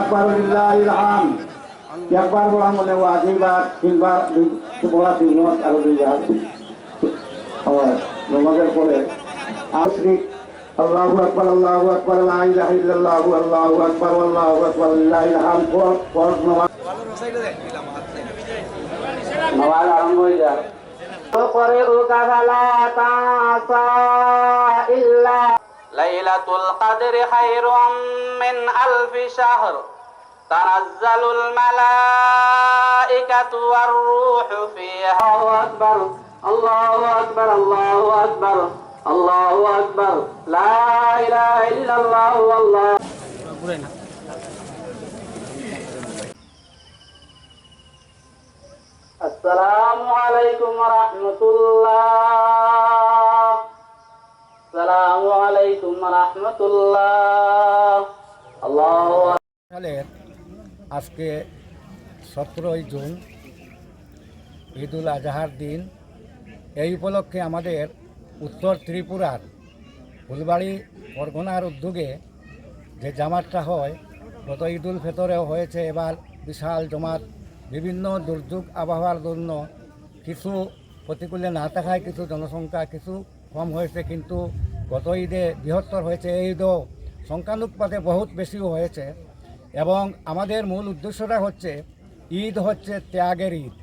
একবার ইলাহান একবার বলা মনে হয়? দুইবার, তিনবার বলা তিনবার আরও দুইবার। নমাজের পরে আশ্রিক আল্লাহ আকবর আল্লাহ আকবর আল্লাহ ইল্লাল্লাহু, আল্লাহু আরম্ভ হয়ে যায়। করে ও কাফালা তাসা ليلة القدر خير من ألف شهر. تنزل الملائكة والروح فيها. الله أكبر الله أكبر الله أكبر الله أكبر. لا إله إلا الله والله. السلام عليكم ورحمة الله. সালের আজকে সতেরোই জুন, ঈদুল আজহার দিন। এই উপলক্ষে আমাদের উত্তর ত্রিপুরার ফুলবাড়ি পরগনার উদ্যোগে যে জামাতটা হয়, গত ঈদুল ফেতরেও হয়েছে। এবার বিশাল জমাত, বিভিন্ন দুর্যোগ আবহাওয়ার জন্য কিছু প্রতিকূলে না থাকায় কিছু জনসংখ্যা কিছু কম হয়েছে, কিন্তু গত ঈদে বৃহত্তর হয়েছে। এই ঈদও সংখ্যানুপাতে বহুত বেশিও হয়েছে এবং আমাদের মূল উদ্দেশ্যটা হচ্ছে, ঈদ হচ্ছে ত্যাগের ঈদ।